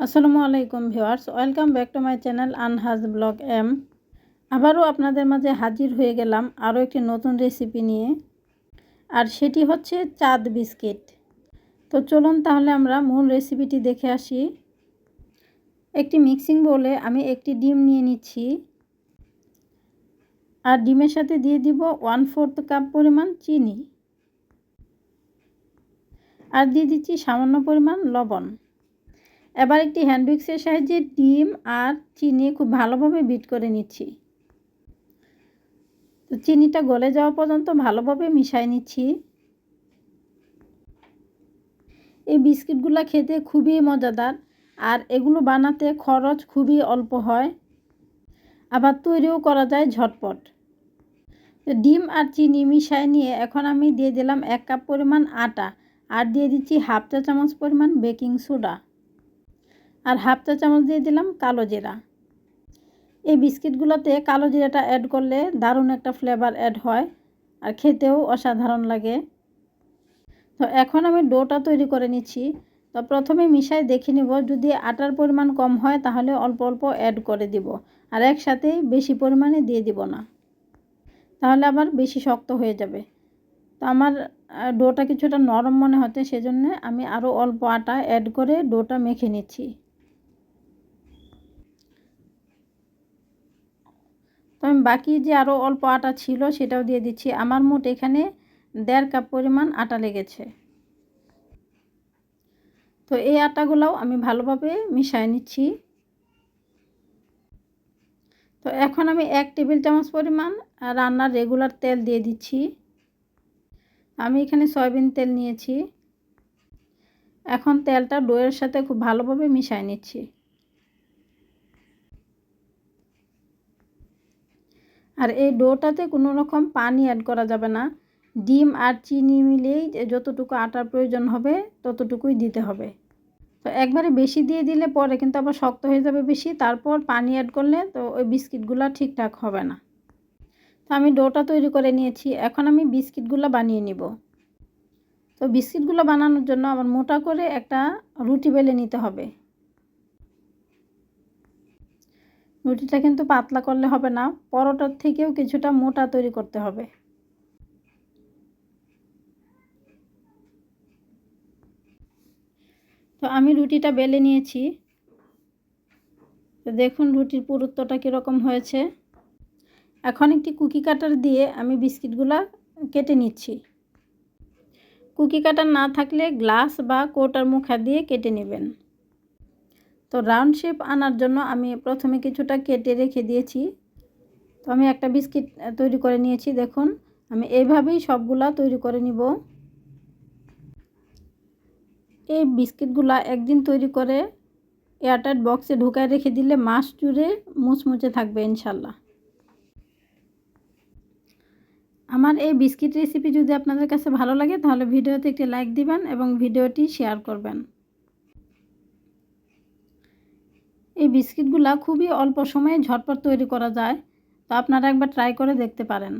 আসসালামু আলাইকুম viewers, welcome back to my channel Anhaj vlog M. আবারও আপনাদের মাঝে হাজির হয়ে গেলাম আরও একটি নতুন রেসিপি নিয়ে, আর সেটি হচ্ছে চাঁদ বিস্কিট। তো চলুন তাহলে আমরা মূল রেসিপিটি দেখে আসি। একটি মিক্সিং বলে আমি একটি ডিম নিয়ে নিচ্ছি। আর ডিমের সাথে দিয়ে দিব ওয়ান ফোর্থ কাপ পরিমাণ চিনি। আর দিয়ে দিচ্ছি সামান্য পরিমাণ লবণ। এবার একটি হ্যান্ডউইক্সের সাহায্যে ডিম আর চিনি খুব ভালোভাবে বিট করে নিচ্ছি। তো চিনিটা গলে যাওয়া পর্যন্ত ভালোভাবে মিশাই নিচ্ছি। এই বিস্কিটগুলো খেতে খুবই মজাদার আর এগুলো বানাতে খরচ খুবই অল্প হয়। আবার তৈরিও করা যায় ঝটপট। ডিম আর চিনি মিশাই নিয়ে এখন আমি দিয়ে দিলাম এক কাপ পরিমাণ আটা আর দিয়ে দিচ্ছি হাফ চা চামচ পরিমাণ বেকিং সোডা। আর হাফ চা চামচ দিয়ে দিলাম কালো জিরা। এই বিস্কিটগুলোতে কালো জিরাটা অ্যাড করলে দারুণ একটা ফ্লেভার অ্যাড হয় আর খেতেও অসাধারণ লাগে। তো এখন আমি ডোটা তৈরি করে নিচ্ছি। তো প্রথমে মিশাই দেখে নিব, যদি আটার পরিমাণ কম হয় তাহলে অল্প অল্প অ্যাড করে দিব আর একসাথে বেশি পরিমাণে দিয়ে দিব না। তাহলে আবার বেশি শক্ত হয়ে যাবে। তো আমার ডোটা কিছুটা নরম মনে হচ্ছে, সেজন্য আমি আরও অল্প আটা অ্যাড করে ডোটা মেখে নিচ্ছি। তো আমি বাকি যে আরও অল্প আটা ছিল সেটাও দিয়ে দিচ্ছি। আমার মোট এখানে দেড় কাপ পরিমাণ আটা লেগেছে। তো এই আটাগুলাও আমি ভালোভাবে মিশাই নিচ্ছি। তো এখন আমি এক টেবিল চামচ পরিমাণ রান্নার রেগুলার তেল দিয়ে দিচ্ছি। আমি এখানে সয়াবিন তেল নিয়েছি। এখন তেলটা ডোয়ের সাথে খুব ভালোভাবে মিশাই নিচ্ছি। আর এই ডোটাতে কোনো রকম পানি অ্যাড করা যাবে না। ডিম আর চিনি মিলেই যতটুকু আটার প্রয়োজন হবে, ততটুকুই দিতে হবে। তো একবারে বেশি দিয়ে দিলে পরে কিন্তু আবার শক্ত হয়ে যাবে বেশি, তারপর পানি অ্যাড করলে তো ওই বিস্কিটগুলো ঠিকঠাক হবে না। তো আমি ডোটা তৈরি করে নিয়েছি, এখন আমি বিস্কিটগুলো বানিয়ে নিব। তো বিস্কিটগুলো বানানোর জন্য আমার মোটা করে একটা রুটি বেলে নিতে হবে। রুটিটা কিন্তু পাতলা করলে হবে না, পরোটার থেকেও কিছুটা মোটা তৈরি করতে হবে। তো আমি রুটিটা বেলে নিয়েছি। তো দেখুন রুটির পুরুত্বটা কীরকম হয়েছে। এখন একটি কুকি কাটার দিয়ে আমি বিস্কিটগুলো কেটে নিচ্ছি। কুকি কাটার না থাকলে গ্লাস বা কোটার মুখা দিয়ে কেটে নেবেন। তো রাউন্ড শেপ আনার জন্য আমি প্রথমে কিছুটা কেটে রেখে দিয়েছি। তো আমি একটা বিস্কিট তৈরি করে নিয়েছি, দেখুন। আমি এইভাবেই সবগুলা তৈরি করে নিব। এই বিস্কিটগুলা একদিন তৈরি করে এয়ারটাইট বক্সে ঢুকায় রেখে দিলে মাস জুড়ে মুচমুচে থাকবে, ইনশাল্লাহ। আমার এই বিস্কিট রেসিপি যদি আপনাদের কাছে ভালো লাগে, তাহলে ভিডিওতে একটি লাইক দিবেন এবং ভিডিওটি শেয়ার করবেন। এই বিস্কিটগুলো খুবই অল্প সময়ে ঝটপট তৈরি করা যায়, তো আপনারা একবার ট্রাই করে দেখতে পারেন।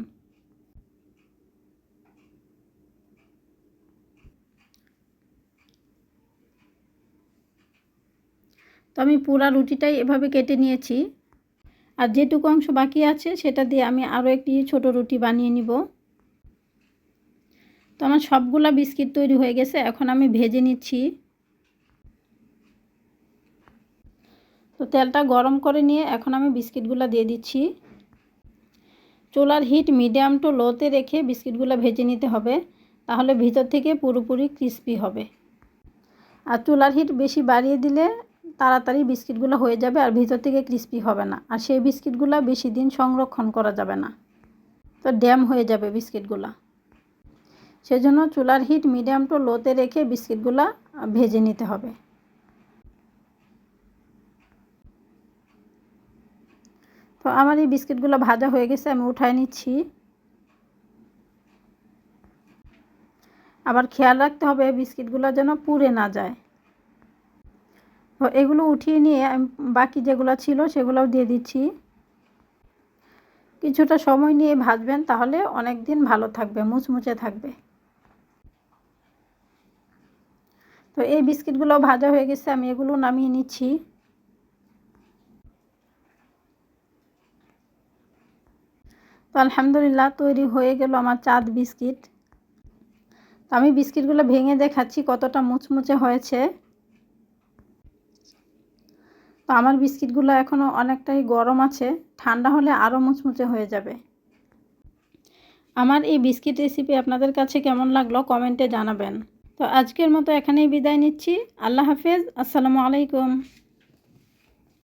তো আমি পুরা রুটিটাই এভাবে কেটে নিয়েছি। আর যেটুকু অংশ বাকি আছে, সেটা দিয়ে আমি আরও একটি ছোট রুটি বানিয়ে নিব। তো আমার সবগুলা বিস্কিট তৈরি হয়ে গেছে, এখন আমি ভেজে নিচ্ছি। তো তেলটা গরম করে নিয়ে এখন আমি বিস্কিটগুলো দিয়ে দিচ্ছি। চুলার হিট মিডিয়াম টু লোতে রেখে বিস্কিটগুলো ভেজে নিতে হবে, তাহলে ভিতর থেকে পুরোপুরি ক্রিস্পি হবে। আর চুলার হিট বেশি বাড়িয়ে দিলে তাড়াতাড়ি বিস্কিটগুলো হয়ে যাবে আর ভিতর থেকে ক্রিস্পি হবে না। আর সেই বিস্কিটগুলো বেশি দিন সংরক্ষণ করা যাবে না। তো ড্যাম হয়ে যাবে বিস্কিটগুলো। সেজন্য চুলার হিট মিডিয়াম টু লোতে রেখে বিস্কিটগুলো ভেজে নিতে হবে। তো আমার এই বিস্কিটগুলো ভাজা হয়ে গেছে, আমি উঠায় নিচ্ছি। আবার খেয়াল রাখতে হবে বিস্কিটগুলো যেন পুড়ে না যায়। তো এগুলো উঠিয়ে নিয়ে বাকি যেগুলো ছিল সেগুলোও দিয়ে দিচ্ছি। কিছুটা সময় নিয়ে ভাজবেন, তাহলে অনেক দিন ভালো থাকবে, মুচমুচে থাকবে। তো এই বিস্কিটগুলো ভাজা হয়ে গেছে, আমি এগুলো নামিয়ে নিচ্ছি। তো আলহামদুলিল্লাহ তৈরি হয়ে গেল আমার চাঁদ বিস্কিট। তো আমি বিস্কিটগুলো ভেঙে দেখাচ্ছি কতটা মুচমুচে হয়েছে। তো আমার বিস্কিটগুলো এখনও অনেকটাই গরম আছে, ঠান্ডা হলে আরও মুচমুচে হয়ে যাবে। আমার এই বিস্কিট রেসিপি আপনাদের কাছে কেমন লাগল কমেন্টে জানাবেন। তো আজকের মতো এখানেই বিদায় নিচ্ছি, আল্লাহ হাফেজ, আসসালামু আলাইকুম।